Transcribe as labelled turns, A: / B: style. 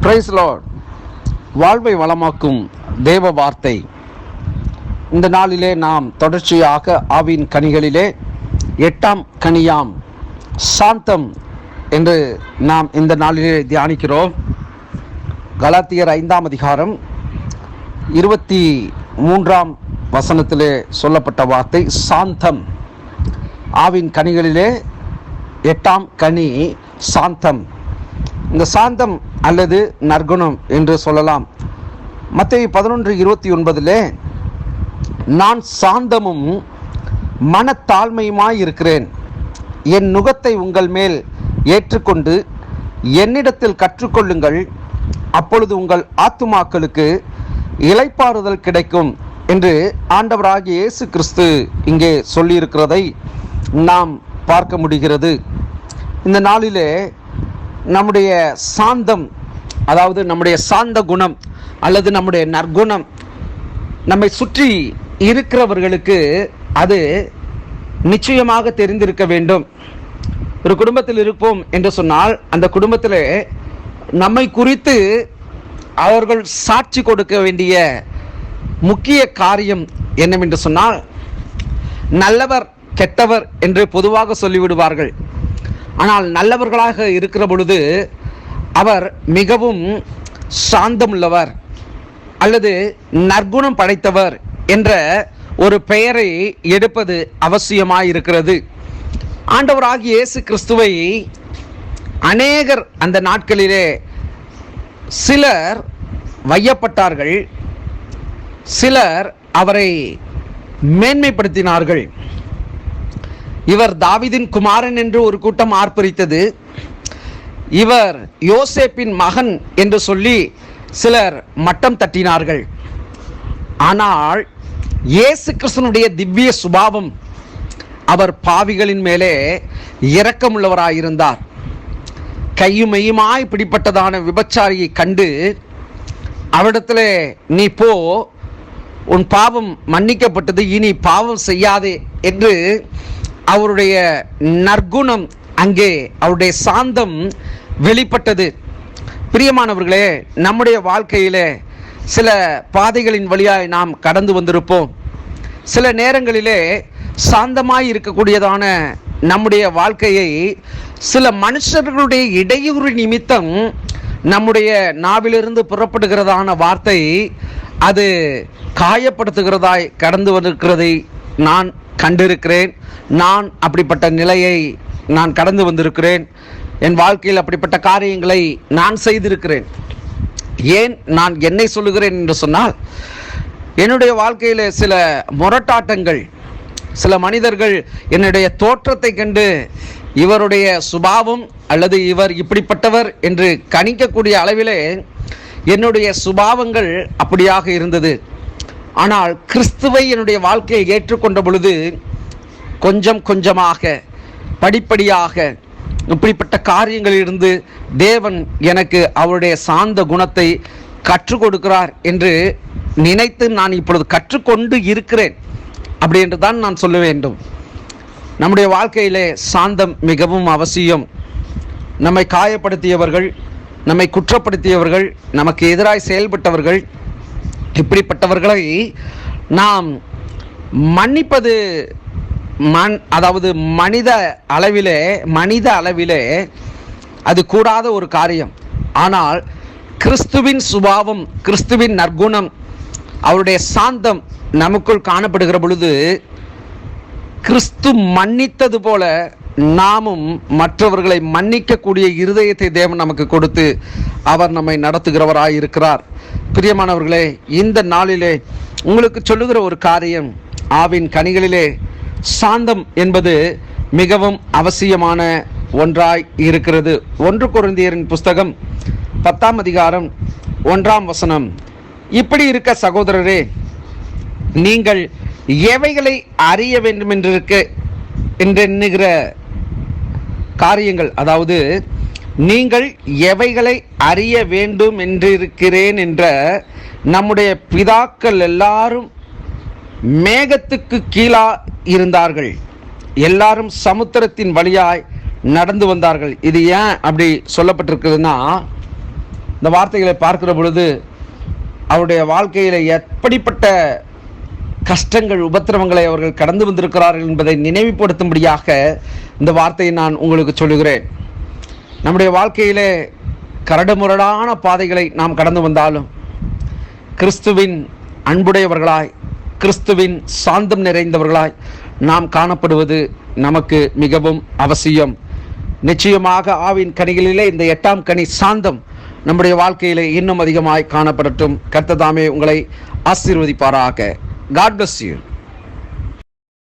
A: Price Lord வாழ்வை வளமாக்கும் தேவ வார்த்தை. இந்த நாளிலே நாம் தொடர்ச்சியாக ஆவின் கனிகளிலே எட்டாம் கனியாம் சாந்தம் என்று நாம் இந்த நாளிலே தியானிக்கிறோம். கலாத்தியர் ஐந்தாம் அதிகாரம் இருபத்தி மூன்றாம் வசனத்திலே சொல்லப்பட்ட வார்த்தை சாந்தம். ஆவின் கனிகளிலே எட்டாம் கனி சாந்தம். இந்த சாந்தம் அல்லது நற்குணம் என்று சொல்லலாம். மத்திய பதினொன்று இருபத்தி ஒன்பதிலே நான் சாந்தமும் மனத்தாழ்மையுமாய் இருக்கிறேன். என் நுகத்தை உங்கள் மேல் ஏற்றுக்கொண்டு என்னிடத்தில் கற்றுக்கொள்ளுங்கள். அப்பொழுது உங்கள் ஆத்துமாக்களுக்கு இளைப்பாறுதல் கிடைக்கும் என்று ஆண்டவராகிய இயேசு கிறிஸ்து இங்கே சொல்லியிருக்கிறதை நாம் பார்க்க முடிகிறது. இந்த நாளிலே நம்முடைய சாந்தம் அதாவது நம்முடைய சார்ந்த குணம் அல்லது நம்முடைய நற்குணம் நம்மை சுற்றி இருக்கிறவர்களுக்கு அது நிச்சயமாக தெரிந்திருக்க வேண்டும். ஒரு குடும்பத்தில் இருப்போம் என்று சொன்னால் அந்த குடும்பத்தில் நம்மை குறித்து அவர்கள் சாட்சி கொடுக்க வேண்டிய முக்கிய காரியம் என்னவென்று சொன்னால் நல்லவர் கெட்டவர் என்று பொதுவாக சொல்லிவிடுவார்கள். ஆனால் நல்லவர்களாக இருக்கிற பொழுது அவர் மிகவும் சாந்தமுள்ளவர் அல்லது நற்குணம் படைத்தவர் என்ற ஒரு பெயரை எடுப்பது அவசியமாயிருக்கிறது. ஆண்டவராகிய இயேசு கிறிஸ்துவை அநேகர் அந்த நாட்களிலே சிலர் வையப்பட்டார்கள் சிலர் அவரை மேன்மைப்படுத்தினார்கள். இவர் தாவிதின் குமாரன் என்று ஒரு கூட்டம் ஆர்ப்பரித்தது. இவர் யோசேப்பின் மகன் என்று சொல்லி சிலர் மட்டம் தட்டினார்கள். ஆனால் இயேசு கிருஷ்ணனுடைய திவ்ய சுபாவம் அவர் பாவிகளின் மேலே இரக்கமுள்ளவராயிருந்தார். கையும் மெய்யுமாய் பிடிப்பட்டதான விபச்சாரியை கண்டு அவரிடத்துல நீ போ உன் பாவம் மன்னிக்கப்பட்டது இனி பாவம் செய்யாதே என்று அவருடைய நற்குணம் அங்கே அவருடைய சாந்தம் வெளிப்பட்டது. பிரியமானவர்களே நம்முடைய வாழ்க்கையிலே சில பாதைகளின் வழியாய் நாம் கடந்து வந்திருப்போம். சில நேரங்களிலே சாந்தமாய் இருக்கக்கூடியதான நம்முடைய வாழ்க்கையை சில மனுஷர்களுடைய இடையூறு நிமித்தம் நம்முடைய நாவிலிருந்து புறப்படுகிறதான வார்த்தை அது காயப்படுத்துகிறதாய் கடந்து வந்திருக்கிறதை நான் கண்டிருக்கிறேன். நான் அப்படிப்பட்ட நிலையை நான் கடந்து வந்திருக்கிறேன். என் வாழ்க்கையில் அப்படிப்பட்ட காரியங்களை நான் செய்திருக்கிறேன். ஏன் நான் என்னை சொல்லுகிறேன் என்று சொன்னால் என்னுடைய வாழ்க்கையில் சில முரட்டாட்டங்கள் சில மனிதர்கள் என்னுடைய தோற்றத்தை கண்டு இவருடைய சுபாவம் அல்லது இவர் இப்படிப்பட்டவர் என்று கணிக்கக்கூடிய அளவிலே என்னுடைய சுபாவங்கள் அப்படியாக இருந்தது. ஆனால் கிறிஸ்துவை என்னுடைய வாழ்க்கையை ஏற்றுக்கொண்ட பொழுது கொஞ்சம் கொஞ்சமாக படிப்படியாக இப்படிப்பட்ட காரியங்களிலிருந்து தேவன் எனக்கு அவருடைய சாந்த குணத்தை கற்றுக் கொடுக்கிறார் என்று நினைத்து நான் இப்பொழுது கற்றுக்கொண்டு இருக்கிறேன். அப்படி என்று தான் நான் சொல்ல வேண்டும். நம்முடைய வாழ்க்கையிலே சாந்தம் மிகவும் அவசியம். நம்மை காயப்படுத்தியவர்கள் நம்மை குற்றப்படுத்தியவர்கள் நமக்கு எதிராய் செயல்பட்டவர்கள் இப்படிப்பட்டவர்களை நாம் மன்னிப்பது மண் அதாவது மனித அளவிலே மனித அளவிலே அது கூடாத ஒரு காரியம். ஆனால் கிறிஸ்துவின் சுபாவம் கிறிஸ்துவின் நற்குணம் அவருடைய சாந்தம் நமக்குள் காணப்படுகிற பொழுது கிறிஸ்து மன்னித்தது போல நாமும் மற்றவர்களை மன்னிக்கக்கூடிய இருதயத்தை தேவன் நமக்கு கொடுத்து அவர் நம்மை நடத்துகிறவராய் இருக்கிறார் பிரியமானவர்களே இந்த நாளிலே உங்களுக்கு சொல்லுகிற ஒரு காரியம் ஆவின் கனிகளிலே சாந்தம் என்பது மிகவும் அவசியமான ஒன்றாய் இருக்கிறது. ஒன்று குருந்தியரின் புஸ்தகம் பத்தாம் அதிகாரம் ஒன்றாம் வசனம். இப்படி இருக்க சகோதரரே நீங்கள் எவைகளை அறிய வேண்டும் என்றிருக்க என்றெண்ணுகிற காரியங்கள் அதாவது நீங்கள் எவைகளை அறிய வேண்டும் என்றிருக்கிறேன் என்ற நம்முடைய பிதாக்கள் எல்லாரும் மேகத்துக்கு கீழா இருந்தார்கள். எல்லாரும் சமுத்திரத்தின் வழியாய் நடந்து வந்தார்கள். இது ஏன் அப்படி சொல்லப்பட்டிருக்குதுன்னா இந்த வார்த்தைகளை பார்க்கிற பொழுது அவருடைய வாழ்க்கையில் எப்படிப்பட்ட கஷ்டங்கள் உபத்திரவங்களை அவர்கள் கடந்து வந்திருக்கிறார்கள் என்பதை நினைவுபடுத்தும்படியாக இந்த வார்த்தையை நான் உங்களுக்கு சொல்லுகிறேன். நம்முடைய வாழ்க்கையிலே கரடுமுரடான பாதைகளை நாம் கடந்து வந்தாலும் கிறிஸ்துவின் அன்புடையவர்களாய் கிறிஸ்துவின் சாந்தம் நிறைந்தவர்களாய் நாம் காணப்படுவது நமக்கு மிகவும் அவசியம். நிச்சயமாக ஆவின் கனிகளிலே இந்த எட்டாம் கனி சாந்தம் நம்முடைய வாழ்க்கையிலே இன்னும் அதிகமாய் காணப்படட்டும். கர்த்ததாமே உங்களை ஆசீர்வதிப்பாராக. God bless you